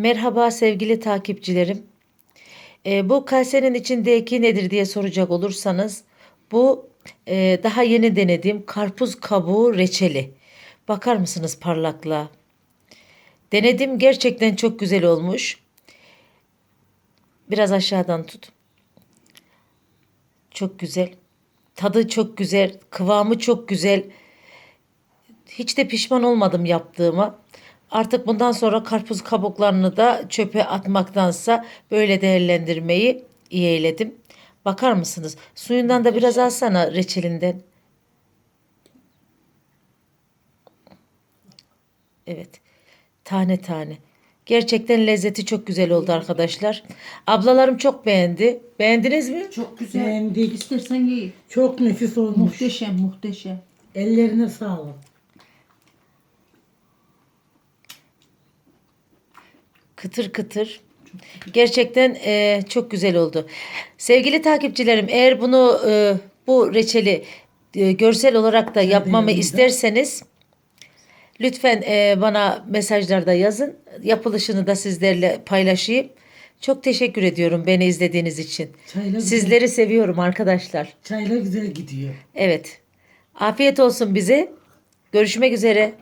Merhaba sevgili takipçilerim. Ee, bu kasenin içindeki nedir diye soracak olursanız bu e, daha yeni denediğim karpuz kabuğu reçeli. Bakar mısınız parlaklığa? Denedim gerçekten çok güzel olmuş. Biraz aşağıdan tut. Çok güzel. Tadı çok güzel, kıvamı çok güzel. Hiç de pişman olmadım yaptığıma. Artık bundan sonra karpuz kabuklarını da çöpe atmaktansa böyle değerlendirmeyi yeğledim. Bakar mısınız? Suyundan da biraz alsana reçelinden. Evet. Tane tane. Gerçekten lezzeti çok güzel oldu arkadaşlar. Ablalarım çok beğendi. Beğendiniz mi? Çok güzel. Beğendik. İstersen ye. Çok nefis olmuş. Muhteşem muhteşem. Ellerine sağlık. Kıtır kıtır. Gerçekten e, çok güzel oldu. Sevgili takipçilerim eğer bunu e, bu reçeli e, görsel olarak da yapmamı isterseniz lütfen e, bana mesajlarda yazın. Yapılışını da sizlerle paylaşayım. Çok teşekkür ediyorum beni izlediğiniz için. Çayla güzel, Sizleri seviyorum arkadaşlar. çayla güzel gidiyor. Evet. Afiyet olsun bize. Görüşmek üzere.